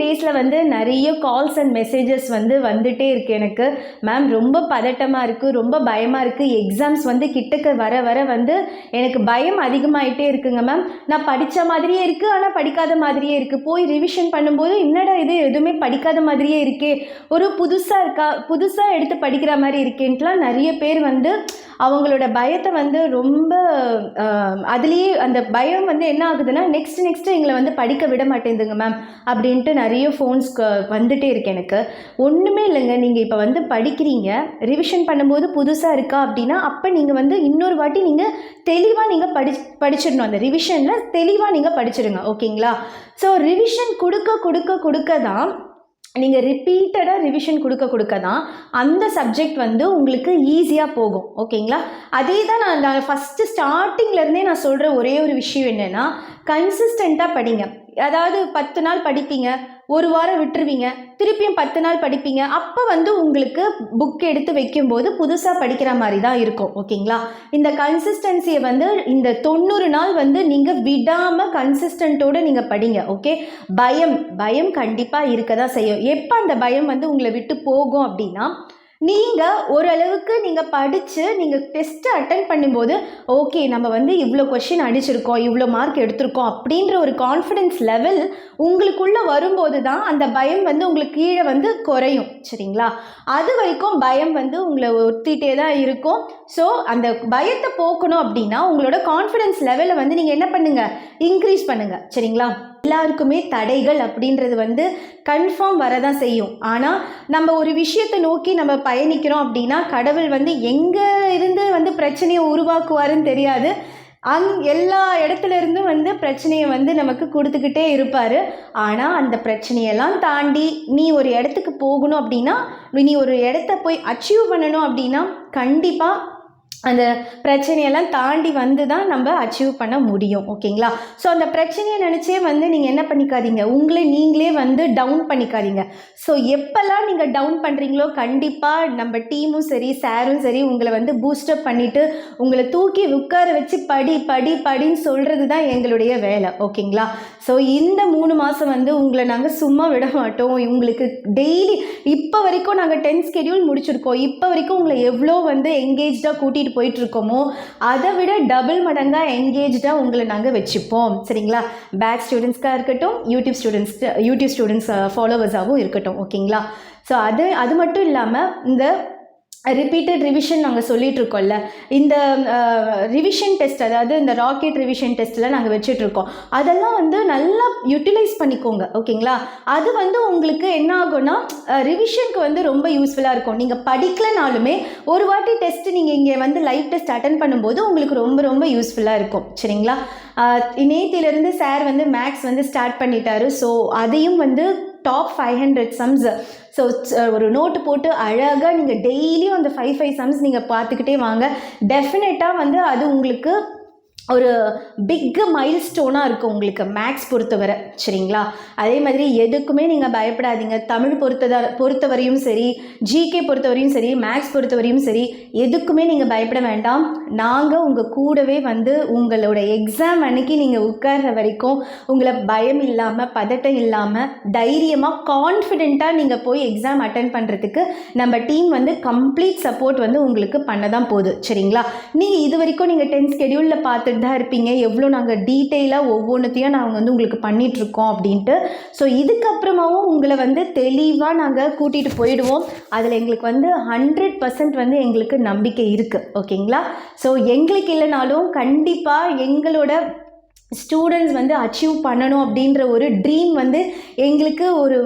டேஸில் வந்து நிறைய கால்ஸ் அண்ட் மெசேஜஸ் வந்து வந்துட்டே இருக்கு எனக்கு. மேம் ரொம்ப பதட்டமாக இருக்குது ரொம்ப பயமாக இருக்குது எக்ஸாம்ஸ் வந்து கிட்டக்கு வர வர வந்து எனக்கு பயம் அதிகமாகிட்டே இருக்குங்க மேம் நான் படித்த மாதிரியே இருக்குது ஆனால் படிக்காத மாதிரியே இருக்குது போய் ரிவிஷன் பண்ணும்போது என்னடா இது எதுவுமே படிக்காத மாதிரியே இருக்கே. ஒரு புதுசாக இருக்கா புதுசாக எடுத்து படிக்கிற மாதிரி இருக்கேன்ட்டுலாம் நிறைய பேர் வந்து அவங்களோட பயத்தை வந்து ரொம்ப அதுலேயே அந்த பயம் வந்து என்ன ஆகுதுன்னா நெக்ஸ்ட் நெக்ஸ்ட் எங்களை வந்து படிக்க விட மாட்டேங்குதுங்க மேம் அப்படின்ட்டு நிறைய ஃபோன்ஸ் வந்துட்டே இருக்கு எனக்கு. ஒன்றுமே இல்லைங்க. நீங்கள் இப்போ வந்து படிக்கிறீங்க ரிவிஷன் பண்ணும்போது புதுசாக இருக்கா அப்படின்னா அப்போ நீங்கள் வந்து இன்னொரு வாட்டி நீங்கள் தெளிவாக நீங்கள் படி படிச்சிடணும். அந்த ரிவிஷனில் தெளிவாக நீங்கள் படிச்சிடுங்க. ஓகேங்களா? ஸோ ரிவிஷன் கொடுக்க கொடுக்க கொடுக்க தான் நீங்கள் ரிப்பீட்டடாக ரிவிஷன் கொடுக்க கொடுக்க தான் அந்த சப்ஜெக்ட் வந்து உங்களுக்கு ஈஸியாக போகும். ஓகேங்களா? அதே தான் நான் நான் ஃபஸ்ட்டு ஸ்டார்டிங்லேருந்தே நான் சொல்கிற ஒரே ஒரு விஷயம் என்னென்னா கன்சிஸ்டண்ட்டாக படிங்க. அதாவது பத்து நாள் படிப்பீங்க. ஒரு வாரம் விட்டுருவீங்க. திருப்பியும் பத்து நாள் படிப்பீங்க. அப்போ வந்து உங்களுக்கு புக் எடுத்து வைக்கும்போது புதுசாக படிக்கிற மாதிரி தான் இருக்கும். ஓகேங்களா? இந்த கன்சிஸ்டன்சியை வந்து இந்த தொண்ணூறு நாள் வந்து நீங்கள் விடாமல் கன்சிஸ்டண்ட்டோடு நீங்கள் படிங்க. ஓகே? பயம் பயம் கண்டிப்பாக இருக்க தான் செய்யும். எப்போ அந்த பயம் வந்து உங்களை விட்டு போகும் அப்படின்னா நீங்கள் ஓரளவுக்கு நீங்கள் படித்து நீங்கள் டெஸ்ட்டு அட்டன் பண்ணும்போது ஓகே நம்ம வந்து இவ்வளோ கொஷின் அடிச்சிருக்கோம் இவ்வளோ மார்க் எடுத்திருக்கோம் அப்படின்ற ஒரு கான்ஃபிடென்ஸ் லெவல் உங்களுக்குள்ளே வரும்போது தான் அந்த பயம் வந்து உங்களுக்கு கீழே வந்து குறையும் சரிங்களா? அது வரைக்கும் பயம் வந்து உங்களை ஒத்திட்டே தான் இருக்கும். ஸோ அந்த பயத்தை போக்கணும் அப்படின்னா உங்களோட கான்ஃபிடென்ஸ் லெவலை வந்து நீங்கள் என்ன பண்ணுங்கள் இன்க்ரீஸ் பண்ணுங்கள் சரிங்களா? எல்லாருக்குமே தடைகள் அப்படின்றது வந்து கன்ஃபார்ம் வரதான் செய்யும். ஆனால் நம்ம ஒரு விஷயத்தை நோக்கி நம்ம பயணிக்கிறோம் அப்படின்னா கடவுள் வந்து எங்கே இருந்து வந்து பிரச்சனையை உருவாக்குவாருன்னு தெரியாது. அங் எல்லா இடத்துல இருந்தும் வந்து பிரச்சனையை வந்து நமக்கு கொடுத்துக்கிட்டே இருப்பார். ஆனால் அந்த பிரச்சனையெல்லாம் தாண்டி நீ ஒரு இடத்துக்கு போகணும் அப்படின்னா நீ ஒரு இடத்த போய் அச்சீவ் பண்ணணும் அப்படின்னா கண்டிப்பாக அந்த பிரச்சனையெல்லாம் தாண்டி வந்து தான் நம்ம அச்சீவ் பண்ண முடியும் ஓகேங்களா ஸோ அந்த பிரச்சனையை நினச்சே வந்து நீங்கள் என்ன பண்ணிக்காதீங்க. உங்களை நீங்களே வந்து டவுன் பண்ணிக்காதீங்க. ஸோ எப்போல்லாம் நீங்கள் டவுன் பண்ணுறீங்களோ கண்டிப்பாக நம்ம டீமும் சரி சாரும் சரி உங்களை வந்து பூஸ்டப் பண்ணிவிட்டு உங்களை தூக்கி உட்கார வச்சு படி படி படின்னு சொல்கிறது தான் எங்களுடைய வேலை ஓகேங்களா ஸோ இந்த மூணு மாதம் வந்து உங்களை நாங்கள் சும்மா விட மாட்டோம். உங்களுக்கு டெய்லி இப்போ வரைக்கும் நாங்கள் டென்த் ஸ்கெடியூல் முடிச்சிருக்கோம். இப்போ வரைக்கும் உங்களை எவ்வளோ வந்து எங்கேஜாக கூட்டிகிட்டு போயிட்டுருக்கோமோ அதை விட டபுள் மடங்காக என்கேஜ்டாக உங்களை நாங்கள் வச்சுப்போம். சரிங்களா? பேக் ஸ்டூடெண்ட்ஸ்க்காக இருக்கட்டும் யூடியூப் ஸ்டூடெண்ட்ஸ் யூடியூப் ஸ்டூடெண்ட்ஸ் ஃபாலோவர்ஸாகவும் இருக்கட்டும் ஓகேங்களா ஸோ அது அது மட்டும் இல்லாமல் இந்த ரிப்பீட்டட் ரிவிஷன் நாங்கள் சொல்லிகிட்ருக்கோம்ல இந்த ரிவிஷன் டெஸ்ட் அதாவது இந்த ராக்கெட் ரிவிஷன் டெஸ்ட்டில் நாங்கள் வச்சிட்ருக்கோம் அதெல்லாம் வந்து நல்லா யூட்டிலைஸ் பண்ணிக்கோங்க ஓகேங்களா? அது வந்து உங்களுக்கு என்ன ஆகும்னா ரிவிஷனுக்கு வந்து ரொம்ப யூஸ்ஃபுல்லாக இருக்கும். நீங்கள் படிக்கலனாலுமே ஒரு வாட்டி டெஸ்ட் நீங்கள் இங்கே வந்து லைவ் டெஸ்ட் அட்டன் பண்ணும்போது உங்களுக்கு ரொம்ப ரொம்ப யூஸ்ஃபுல்லாக இருக்கும். சரிங்களா? நேத்திலேருந்து சார் வந்து மேக்ஸ் வந்து ஸ்டார்ட் பண்ணிட்டாரு. ஸோ அதையும் வந்து top five hundred sums so ஒரு நோட்டு போட்டு அழகாக நீங்கள் டெய்லியும் அந்த ஃபைவ் ஃபைவ் சம்ஸ் நீங்கள் பார்த்துக்கிட்டே வாங்க. டெஃபினட்டாக வந்து அது உங்களுக்கு ஒரு பிக் மைல் ஸ்டோனாக இருக்கும் உங்களுக்கு மேக்ஸ் பொறுத்தவரை. சரிங்களா? அதே மாதிரி எதுக்குமே நீங்கள் பயப்படாதீங்க. தமிழ் பொறுத்ததா பொறுத்தவரையும் சரி ஜிகே பொறுத்தவரையும் சரி மேக்ஸ் பொறுத்தவரையும் சரி எதுக்குமே நீங்கள் பயப்பட வேண்டாம். நாங்கள் உங்கள் கூடவே வந்து உங்களோட எக்ஸாம் அன்னைக்கு நீங்கள் உட்கார்ற வரைக்கும் உங்களை பயம் இல்லாமல் பதட்டம் இல்லாமல் தைரியமாக கான்ஃபிடெண்ட்டாக நீங்கள் போய் எக்ஸாம் அட்டன் பண்ணுறதுக்கு நம்ம டீம் வந்து கம்ப்ளீட் சப்போர்ட் வந்து உங்களுக்கு பண்ண தான் போகுது. சரிங்களா? நீங்கள் இது வரைக்கும் நீங்கள் டென்த் ஸ்கெடியூலில் பார்த்துட்டு தான் இருப்பீங்க. எவ்வளோ நாங்கள் டீட்டெயிலாக ஒவ்வொன்றுத்தையும் நாங்கள் வந்து உங்களுக்கு பண்ணிகிட்ருக்கோம் அப்படின்ட்டு. ஸோ இதுக்கப்புறமாவும் உங்களை வந்து தெளிவாக நாங்கள் கூட்டிகிட்டு போயிடுவோம். அதில் எங்களுக்கு வந்து ஹண்ட்ரட் பர்சன்ட் வந்து எங்களுக்கு நம்பிக்கை இருக்குது ஓகேங்களா ஸோ எங்களுக்கு இல்லைனாலும் கண்டிப்பாக எங்களோட ஸ்டூடெண்ட்ஸ் வந்து அச்சீவ் பண்ணணும் அப்படின்ற ஒரு ட்ரீம் வந்து எங்களுக்கு ஒரு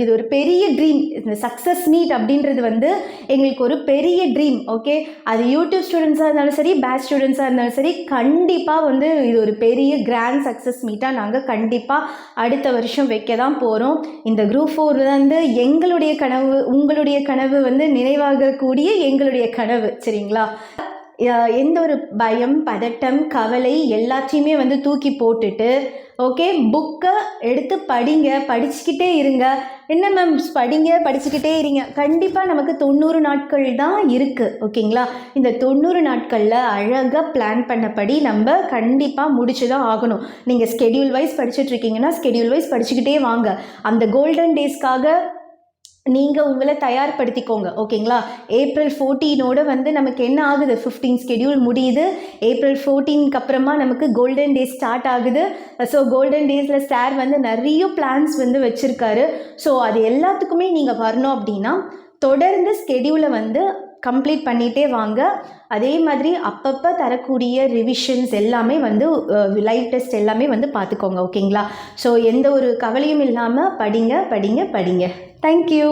இது ஒரு பெரிய ட்ரீம் இந்த சக்ஸஸ் மீட் அப்படின்றது வந்து எங்களுக்கு ஒரு பெரிய ட்ரீம் ஓகே அது யூடியூப் ஸ்டூடெண்ட்ஸாக இருந்தாலும் சரி பேட்ச் ஸ்டூடெண்ட்ஸாக இருந்தாலும் சரி கண்டிப்பாக வந்து இது ஒரு பெரிய கிராண்ட் சக்ஸஸ் மீட்டாக நாங்கள் கண்டிப்பாக அடுத்த வருஷம் வைக்க தான் போகிறோம் இந்த குரூப் ஃபோர் வந்து எங்களுடைய கனவு உங்களுடைய கனவு வந்து நினைவாகக்கூடிய எங்களுடைய கனவு சரிங்களா? எந்த ஒரு பயம் பதட்டம் கவலை எல்லாத்தையுமே வந்து தூக்கி போட்டுட்டு ஓகே புக்கை எடுத்து படிங்க படிச்சுக்கிட்டே இருங்க. என்ன மேம் படிங்க படிச்சுக்கிட்டே இருங்க. கண்டிப்பாக நமக்கு தொண்ணூறு நாட்கள் தான் இருக்குது ஓகேங்களா இந்த தொண்ணூறு நாட்களில் அழகாக பிளான் பண்ணபடி நம்ம கண்டிப்பாக முடிச்சு தான் ஆகணும். நீங்கள் ஸ்கெடியூல் வைஸ் படிச்சுட்ருக்கீங்கன்னா ஸ்கெடியூல் வைஸ் படிச்சுக்கிட்டே வாங்க. அந்த கோல்டன் டேஸ்க்காக நீங்கள் உங்களை தயார்படுத்திக்கோங்க ஓகேங்களா? ஏப்ரல் ஃபோர்டீனோட வந்து நமக்கு என்ன ஆகுது? ஃபிஃப்டீன் ஸ்கெடியூல் முடியுது. ஏப்ரல் ஃபோர்டீனுக்கு அப்புறமா நமக்கு கோல்டன் டேஸ் ஸ்டார்ட் ஆகுது. ஸோ கோல்டன் டேஸில் சார் வந்து நிறைய பிளான்ஸ் வந்து வச்சுருக்காரு. ஸோ அது எல்லாத்துக்குமே நீங்கள் வரணும் அப்படின்னா தொடர்ந்து ஸ்கெடியூலை வந்து கம்ப்ளீட் பண்ணிகிட்டே வாங்க. அதே மாதிரி அப்பப்போ தரக்கூடிய ரிவிஷன்ஸ் எல்லாமே வந்து லைவ் டெஸ்ட் எல்லாமே வந்து பார்த்துக்கோங்க ஓகேங்களா ஸோ எந்த ஒரு கவலையும் இல்லாமல் படிங்க படிங்க படிங்க. தேங்க்யூ